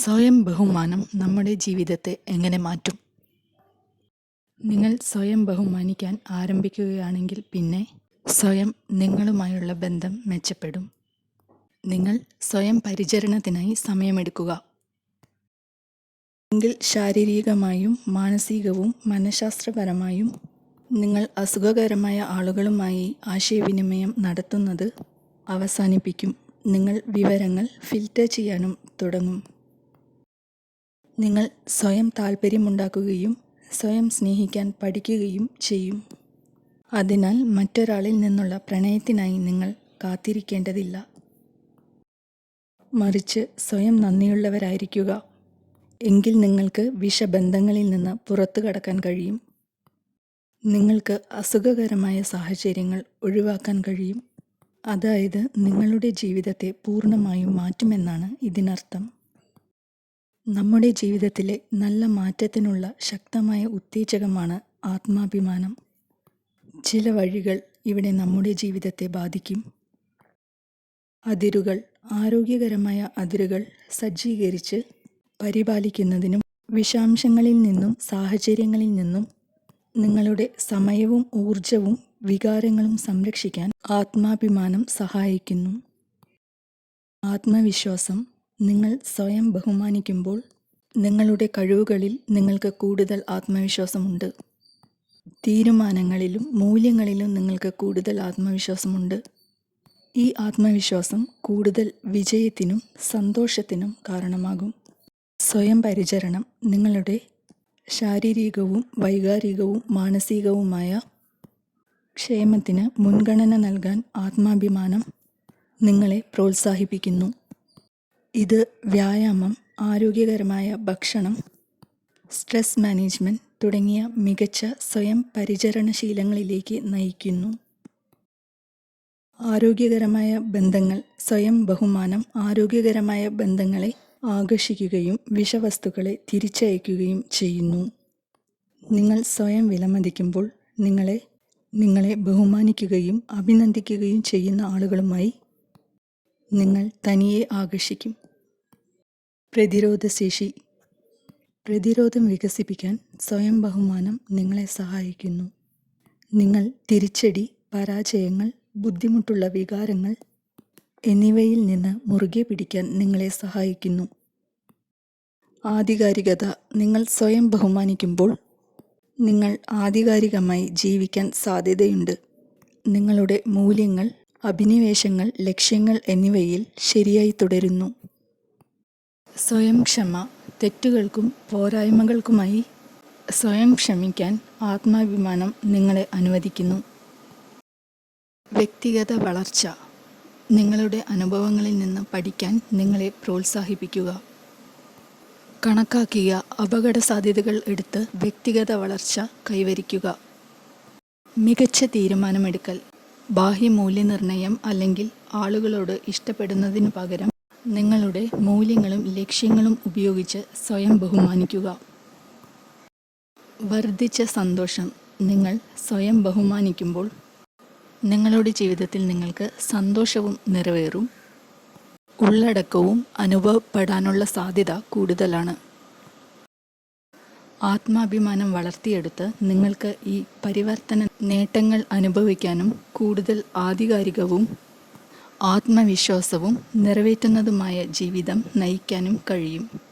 സ്വയം ബഹുമാനം നമ്മുടെ ജീവിതത്തെ എങ്ങനെ മാറ്റും? നിങ്ങൾ സ്വയം ബഹുമാനിക്കാൻ ആരംഭിക്കുകയാണെങ്കിൽ പിന്നെ സ്വയം നിങ്ങളുമായുള്ള ബന്ധം മെച്ചപ്പെടും. നിങ്ങൾ സ്വയം പരിചരണത്തിനായി സമയമെടുക്കുക. എങ്കിൽ ശാരീരികമായും മാനസികവും മനഃശാസ്ത്രപരമായും നിങ്ങൾ അസുഖകരമായ ആളുകളുമായി ആശയവിനിമയം നടത്തുന്നത് അവസാനിപ്പിക്കും. നിങ്ങൾ വിവരങ്ങൾ ഫിൽറ്റർ ചെയ്യാനും തുടങ്ങും. നിങ്ങൾ സ്വയം താല്പര്യമുണ്ടാക്കുകയും സ്വയം സ്നേഹിക്കാൻ പഠിക്കുകയും ചെയ്യും. അതിനാൽ മറ്റൊരാളിൽ നിന്നുള്ള പ്രണയത്തിനായി നിങ്ങൾ കാത്തിരിക്കേണ്ടതില്ല. മറിച്ച് സ്വയം നന്ദിയുള്ളവരായിരിക്കുക. എങ്കിൽ നിങ്ങൾക്ക് വിഷബന്ധങ്ങളിൽ നിന്ന് പുറത്തു കടക്കാൻ കഴിയും. നിങ്ങൾക്ക് അസുഖകരമായ സാഹചര്യങ്ങൾ ഒഴിവാക്കാൻ കഴിയും. അതായത് നിങ്ങളുടെ ജീവിതത്തെ പൂർണമായും മാറ്റുമെന്നാണ് ഇതിനർത്ഥം. നമ്മുടെ ജീവിതത്തിലെ നല്ല മാറ്റത്തിനുള്ള ശക്തമായ ഉത്തേജകമാണ് ആത്മാഭിമാനം. ചില വഴികൾ ഇവിടെ നമ്മുടെ ജീവിതത്തെ ബാധിക്കും. അതിരുകൾ ആരോഗ്യകരമായ അതിരുകൾ സജ്ജീകരിച്ച് പരിപാലിക്കുന്നതിനും വിഷാംശങ്ങളിൽ നിന്നും സാഹചര്യങ്ങളിൽ നിന്നും നിങ്ങളുടെ സമയവും ഊർജവും വികാരങ്ങളും സംരക്ഷിക്കാൻ ആത്മാഭിമാനം സഹായിക്കുന്നു. ആത്മവിശ്വാസം നിങ്ങൾ സ്വയം ബഹുമാനിക്കുമ്പോൾ നിങ്ങളുടെ കഴിവുകളിൽ നിങ്ങൾക്ക് കൂടുതൽ ആത്മവിശ്വാസമുണ്ട്. തീരുമാനങ്ങളിലും മൂല്യങ്ങളിലും നിങ്ങൾക്ക് കൂടുതൽ ആത്മവിശ്വാസമുണ്ട്. ഈ ആത്മവിശ്വാസം കൂടുതൽ വിജയത്തിനും സന്തോഷത്തിനും കാരണമാകും. സ്വയം പരിചരണം നിങ്ങളുടെ ശാരീരികവും വൈകാരികവും മാനസികവുമായ ക്ഷേമത്തിന് മുൻഗണന നൽകാൻ ആത്മാഭിമാനം നിങ്ങളെ പ്രോത്സാഹിപ്പിക്കുന്നു. ഇത് വ്യായാമം ആരോഗ്യകരമായ ഭക്ഷണം സ്ട്രെസ് മാനേജ്മെന്റ് തുടങ്ങിയ മികച്ച സ്വയം പരിചരണശീലങ്ങളിലേക്ക് നയിക്കുന്നു. ആരോഗ്യകരമായ ബന്ധങ്ങൾ സ്വയം ബഹുമാനം ആരോഗ്യകരമായ ബന്ധങ്ങളെ ആകർഷിക്കുകയും വിഷവസ്തുക്കളെ തിരിച്ചയക്കുകയും ചെയ്യുന്നു. നിങ്ങൾ സ്വയം വിലമതിക്കുമ്പോൾ നിങ്ങളെ നിങ്ങളെ ബഹുമാനിക്കുകയും അഭിനന്ദിക്കുകയും ചെയ്യുന്ന ആളുകളുമായി നിങ്ങൾ തനിയെ ആകർഷിക്കും. പ്രതിരോധശേഷി. പ്രതിരോധം വികസിപ്പിക്കാൻ സ്വയം ബഹുമാനം നിങ്ങളെ സഹായിക്കുന്നു. നിങ്ങൾ തിരിച്ചടി പരാജയങ്ങൾ ബുദ്ധിമുട്ടുള്ള വികാരങ്ങൾ എന്നിവയിൽ നിന്ന് മുറുകെ പിടിക്കാൻ നിങ്ങളെ സഹായിക്കുന്നു. ആധികാരികത നിങ്ങൾ സ്വയം ബഹുമാനിക്കുമ്പോൾ നിങ്ങൾ ആധികാരികമായി ജീവിക്കാൻ സാധ്യതയുണ്ട്. നിങ്ങളുടെ മൂല്യങ്ങൾ അഭിനിവേശങ്ങൾ ലക്ഷ്യങ്ങൾ എന്നിവയിൽ ശരിയായി തുടരുന്നു. സ്വയം ക്ഷമ തെറ്റുകൾക്കും പോരായ്മകൾക്കുമായി സ്വയം ക്ഷമിക്കാൻ ആത്മാഭിമാനം നിങ്ങളെ അനുവദിക്കുന്നു. വ്യക്തിഗത വളർച്ച നിങ്ങളുടെ അനുഭവങ്ങളിൽ നിന്ന് പഠിക്കാൻ നിങ്ങളെ പ്രോത്സാഹിപ്പിക്കുക. കണക്കാക്കിയ അപകട സാധ്യതകൾ എടുത്ത് വ്യക്തിഗത വളർച്ച കൈവരിക്കുക. മികച്ച തീരുമാനമെടുക്കൽ ബാഹ്യ മൂല്യനിർണയം അല്ലെങ്കിൽ ആളുകളോട് ഇഷ്ടപ്പെടുന്നതിനു പകരം നിങ്ങളുടെ മൂല്യങ്ങളും ലക്ഷ്യങ്ങളും ഉപയോഗിച്ച് സ്വയം ബഹുമാനിക്കുക. വർദ്ധിച്ച സന്തോഷം നിങ്ങൾ സ്വയം ബഹുമാനിക്കുമ്പോൾ നിങ്ങളുടെ ജീവിതത്തിൽ നിങ്ങൾക്ക് സന്തോഷവും നിറവേറും. ഉള്ളടക്കവും അനുഭവപ്പെടാനുള്ള സാധ്യത കൂടുതലാണ്. ആത്മാഭിമാനം വളർത്തിയെടുത്ത് നിങ്ങൾക്ക് ഈ പരിവർത്തന നേട്ടങ്ങൾ അനുഭവിക്കാനും കൂടുതൽ ആധികാരികവും ആത്മവിശ്വാസവും നിറവേറ്റുന്നതുമായ ജീവിതം നയിക്കാനും കഴിയും.